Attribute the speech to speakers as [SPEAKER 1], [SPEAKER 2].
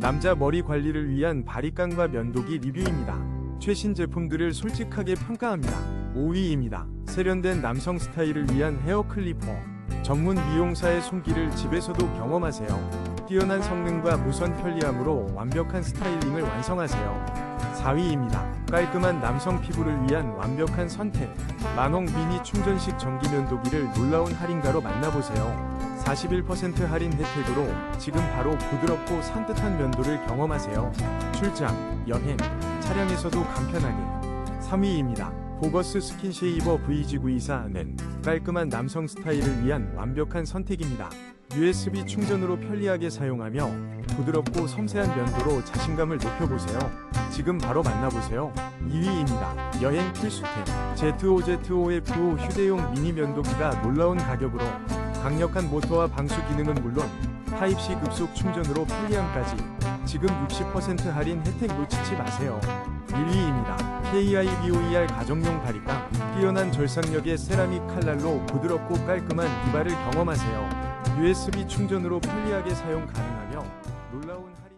[SPEAKER 1] 남자 머리 관리를 위한 바리깡과 면도기 리뷰입니다. 최신 제품들을 솔직하게 평가합니다. 5위입니다. 세련된 남성 스타일을 위한 헤어 클리퍼. 전문 미용사의 손길을 집에서도 경험하세요. 뛰어난 성능과 무선 편리함으로 완벽한 스타일링을 완성하세요. 4위입니다. 깔끔한 남성 피부를 위한 완벽한 선택. 만홍 미니 충전식 전기 면도기를 놀라운 할인가로 만나보세요. 41% 할인 혜택으로 지금 바로 부드럽고 산뜻한 면도를 경험하세요. 출장, 여행, 차량에서도 간편하게. 3위입니다. 보거스 스킨쉐이버 VG924는 깔끔한 남성 스타일을 위한 완벽한 선택입니다. USB 충전으로 편리하게 사용하며 부드럽고 섬세한 면도로 자신감을 높여보세요. 지금 바로 만나보세요. 2위입니다. 여행 필수템 Z5Z5F5 휴대용 미니 면도기가 놀라운 가격으로 강력한 모터와 방수 기능은 물론 타입C 급속 충전으로 편리함까지 지금 60% 할인 혜택 놓치지 마세요. 1위입니다. KIBOER 가정용 바리깡 뛰어난 절삭력의 세라믹 칼날로 부드럽고 깔끔한 이발을 경험하세요. USB 충전으로 편리하게 사용 가능하며 놀라운 할인